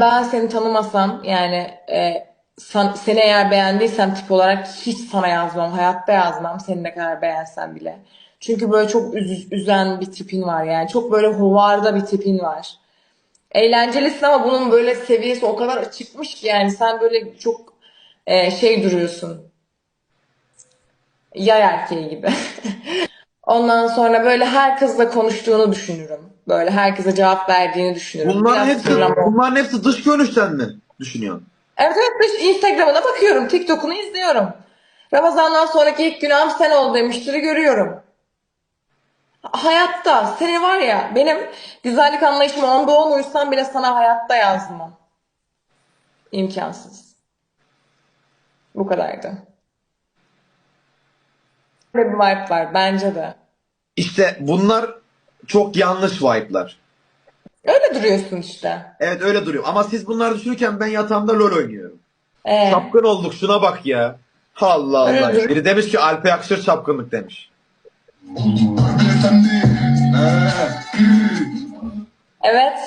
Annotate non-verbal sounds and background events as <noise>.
Ben seni tanımasam yani e, san- seni eğer beğendiysem tip olarak hiç sana yazmam. Hayatta yazmam seni ne kadar beğensem bile. Çünkü böyle çok üz- üzen bir tipin var yani. Çok böyle hovarda bir tipin var. Eğlencelisin ama bunun böyle seviyesi o kadar çıkmış ki yani sen böyle çok e, şey duruyorsun. Yay erkeği gibi. <laughs> Ondan sonra böyle her kızla konuştuğunu düşünürüm. Böyle herkese cevap verdiğini düşünürüm. Bunların Biraz hepsi, fırlama- bunların hepsi dış görünüşten mi düşünüyorsun? Evet evet dış Instagram'ına bakıyorum. TikTok'unu izliyorum. Ramazan'dan sonraki ilk günahım sen ol demişleri görüyorum. Hayatta seni var ya benim güzellik anlayışım onda on uysam bile sana hayatta yazmam. İmkansız. Bu kadardı. Böyle bir vibe var bence de. İşte bunlar çok yanlış vibe'lar. Öyle duruyorsun işte. Evet öyle duruyor. Ama siz bunları düşünürken ben yatağımda LOL oynuyorum. Ee, Çapkın olduk şuna bak ya. Allah Allah. Öyle. Biri demiş ki Alp Yakışır çapkınlık demiş. evet.